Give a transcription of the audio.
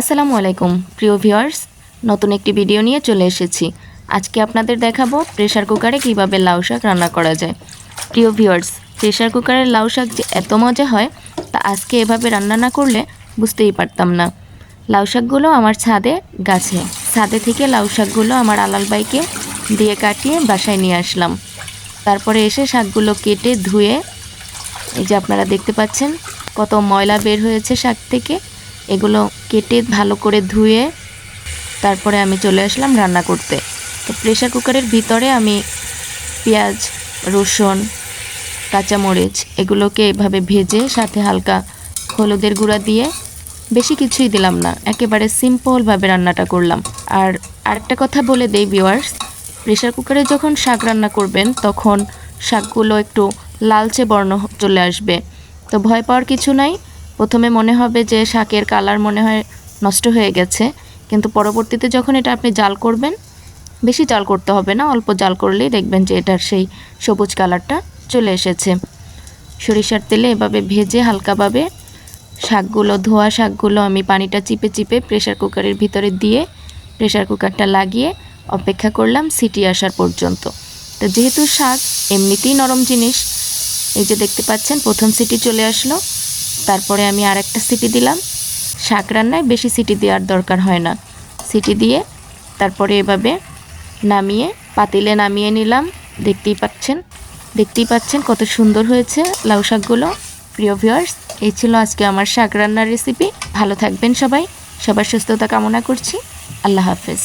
আসসালামু আলাইকুম, প্রিয় ভিউয়ার্স। নতুন একটি ভিডিও নিয়ে চলে এসেছি। আজকে আপনাদের দেখাবো প্রেশার কুকারে কীভাবে লাউ শাক রান্না করা যায়। প্রিয় ভিউয়ার্স প্রেশার কুকারের লাউ শাক যে এত মজা হয়, তা আজকে এভাবে রান্না না করলে বুঝতেই পারতাম না। লাউ শাকগুলো আমার ছাদে, গাছে। ছাদে থেকে লাউ শাকগুলো আমার আলাল বাইকে দিয়ে কাটিয়ে বাসায় নিয়ে আসলাম। তারপরে এসে শাকগুলো কেটে ধুয়ে, এই যে আপনারা দেখতে পাচ্ছেন, কত ময়লা বের হয়েছে শাক থেকে। এগুলো কেটে ভালো করে ধুয়ে তারপরে আমি চলে আসলাম রান্না করতে। তো প্রেশার কুকারের ভিতরে আমি পেঁয়াজ, রসুন, কাঁচামরিচ এগুলোকে এভাবে ভেজে সাথে হালকা হলুদের গুঁড়া দিয়ে বেশি কিছুই দিলাম না, একেবারে সিম্পলভাবে রান্নাটা করলাম। আর আরেকটা কথা বলে দেই ভিওয়ার্স প্রেশার কুকারে যখন শাক রান্না করবেন তখন শাকগুলো একটু লালচে বর্ণ চলে আসবে। তো ভয় পাওয়ার কিছু নাই প্রথমে মনে হবে যে শাকের কালার মনে হয় নষ্ট হয়ে গেছে, কিন্তু পরবর্তীতে যখন এটা আপনি জাল করবেন, বেশি জাল করতে হবে না, অল্প জাল করলেই দেখবেন যে এটার সেই সবুজ কালারটা চলে এসেছে। সরিষার তেলে এভাবে ভেজে হালকাভাবে শাকগুলো, ধোয়া শাকগুলো আমি পানিটা চিপে চিপে প্রেশার কুকারের ভিতরে দিয়ে প্রেশার কুকারটা লাগিয়ে অপেক্ষা করলাম সিটি আসার পর্যন্ত। তো যেহেতু শাক এমনিতেই নরম জিনিস, এই যে দেখতে পাচ্ছেন, প্রথম সিটি চলে আসলো। তারপরে আমি আর একটা সিটি দিলাম। শাক রান্নায় বেশি সিটি দেওয়ার দরকার হয় না। সিটি দিয়ে তারপরে এভাবে নামিয়ে, পাতিলে নামিয়ে নিলাম। দেখতেই পাচ্ছেন দেখতেই পাচ্ছেন কত সুন্দর হয়েছে লাউ শাকগুলো। প্রিয় ভিউয়ার্স এই ছিল আজকে আমার শাক রান্নার রেসিপি ভালো থাকবেন সবাই। সবার সুস্থতা কামনা করছি। আল্লাহ হাফেজ।